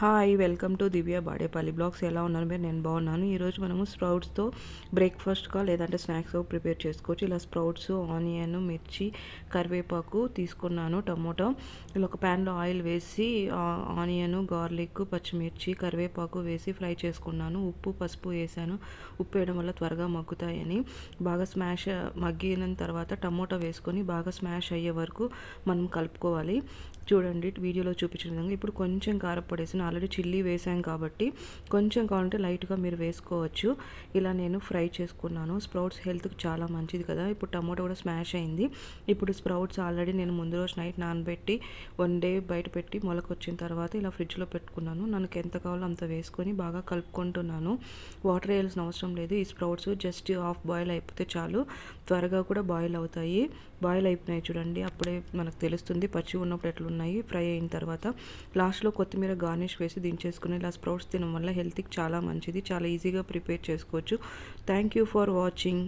Hi welcome to Divya Badepalli blogs. ఎలా ఉన్నారు మీరు? నేను బాగున్నాను. ఈరోజు మనము స్ప్రౌట్స్తో బ్రేక్ఫాస్ట్గా లేదంటే స్నాక్స్ ప్రిపేర్ చేసుకోవచ్చు. ఇలా స్ప్రౌట్స్ ఆనియన్ మిర్చి కరివేపాకు తీసుకున్నాను టమోటో. ఇలా ఒక ప్యాన్లో ఆయిల్ వేసి ఆనియన్ గార్లిక్ పచ్చిమిర్చి కరివేపాకు వేసి ఫ్రై చేసుకున్నాను. ఉప్పు పసుపు వేసాను. ఉప్పు వేయడం వల్ల త్వరగా మగ్గుతాయని. బాగా స్మాష్ మగ్గిన తర్వాత టమోటా వేసుకొని బాగా స్మాష్ అయ్యే వరకు మనం కలుపుకోవాలి. చూడండి వీడియోలో చూపించిన విధంగా. ఇప్పుడు కొంచెం కారపొడేసిన ఆల్రెడీ చిల్లీ వేసాం కాబట్టి కొంచెం కావాలంటే లైట్గా మీరు వేసుకోవచ్చు. ఇలా నేను ఫ్రై చేసుకున్నాను. స్ప్రౌట్స్ హెల్త్కి చాలా మంచిది కదా. ఇప్పుడు టమాటో కూడా స్మాష్ అయింది. ఇప్పుడు స్ప్రౌట్స్ ఆల్రెడీ నేను ముందు రోజు నైట్ నానబెట్టి వన్ డే బయట పెట్టి మొలకొచ్చిన తర్వాత ఇలా ఫ్రిడ్జ్లో పెట్టుకున్నాను. నాకు ఎంత కావాలో అంత వేసుకొని బాగా కలుపుకుంటున్నాను. వాటర్ వేయాల్సిన అవసరం లేదు. ఈ స్ప్రౌట్స్ జస్ట్ హాఫ్ బాయిల్ అయిపోతే చాలు. త్వరగా కూడా బాయిల్ అవుతాయి. బాయిల్ అయిపోయినాయి చూడండి. అప్పుడే మనకు తెలుస్తుంది పచ్చి ఉన్నప్పుడు ఎట్లున్నాయి. ఫ్రై అయిన తర్వాత లాస్ట్లో కొత్తిమీర గార్నిష్ వేసి దించేసుకుని ఇలా స్ప్రౌట్స్ తినడం వల్ల హెల్త్కి చాలా మంచిది చాలా ఈజీగా ప్రిపేర్ చేసుకోవచ్చు. Thank you for watching.